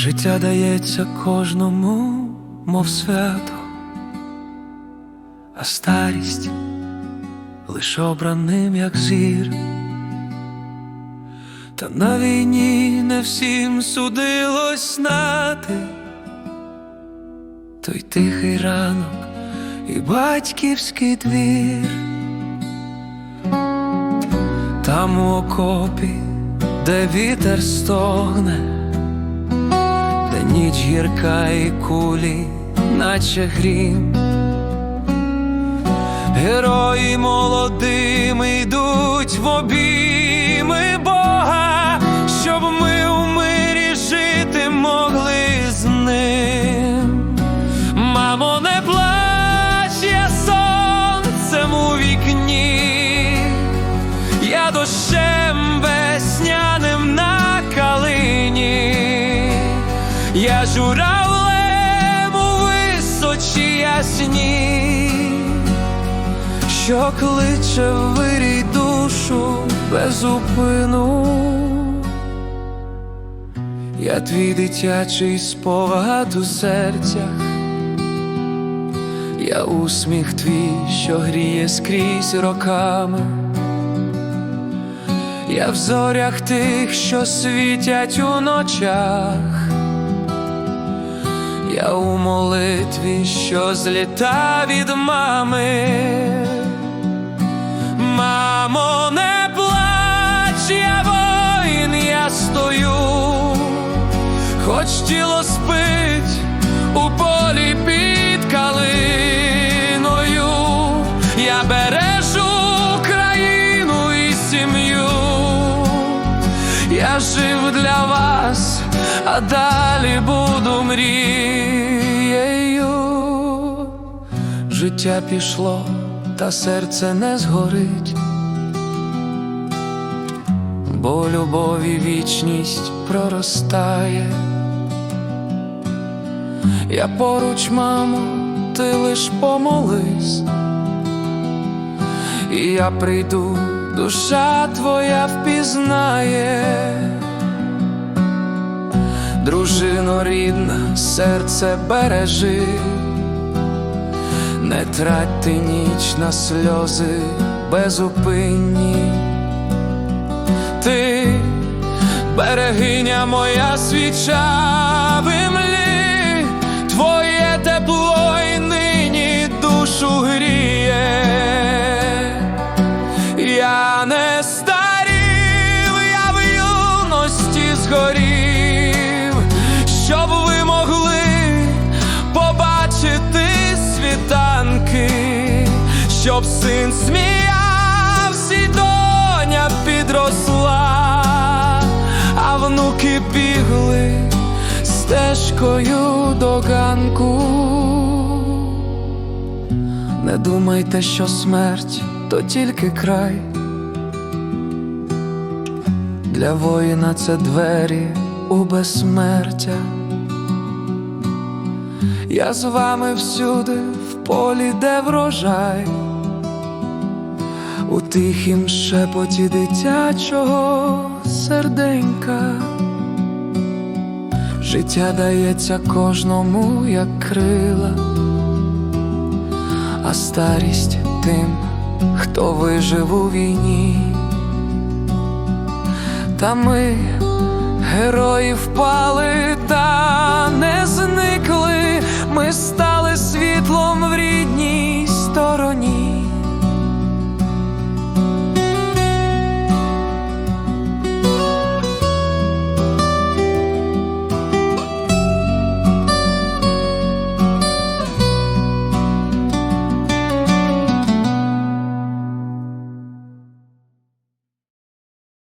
Життя дається кожному, мов свято, а старість лиш обраним, як зір. Та на війні не всім судилось знати той тихий ранок і батьківський двір. Там у окопі, де вітер стогне, ніч гірка і кулі, наче грім. Герої молодими йдуть в обійми Бога, щоб ми у мирі жити могли з ним. Мамо, не плач, я сонцем у вікні, я дощем весняним я журавлем височі ясні що кличе вирій душу без зупину. Я твій дитячий спогад у серцях, я усміх твій, що гріє скрізь роками, я в зорях тих, що світять у ночах. Я у молитві, що зліта від мами. Мамо, не плач, я воїн, я стою, хоч тіло спить у полі під калиною, я бережу країну і сім'ю, я жив для вас, а далі буду мрією. Життя пішло, та серце не згорить, бо любові вічність проростає. Я поруч, мамо, ти лиш помолись, і я прийду, душа твоя впізнає. Дружино рідна, серце бережи. Не трать ти ніч на сльози безупинні. Ти берегиня моя свіча щоб ви могли побачити світанки, щоб син сміявся, і доня підросла, а внуки бігли стежкою до ганку. Не думайте, що смерть то тільки край. Для воїна це двері у безсмертя. Я з вами всюди, в полі, де врожай, у тихім шепоті дитячого серденька. Життя дається кожному, як крила, а старість тим, хто вижив у війні. Та ми герої впали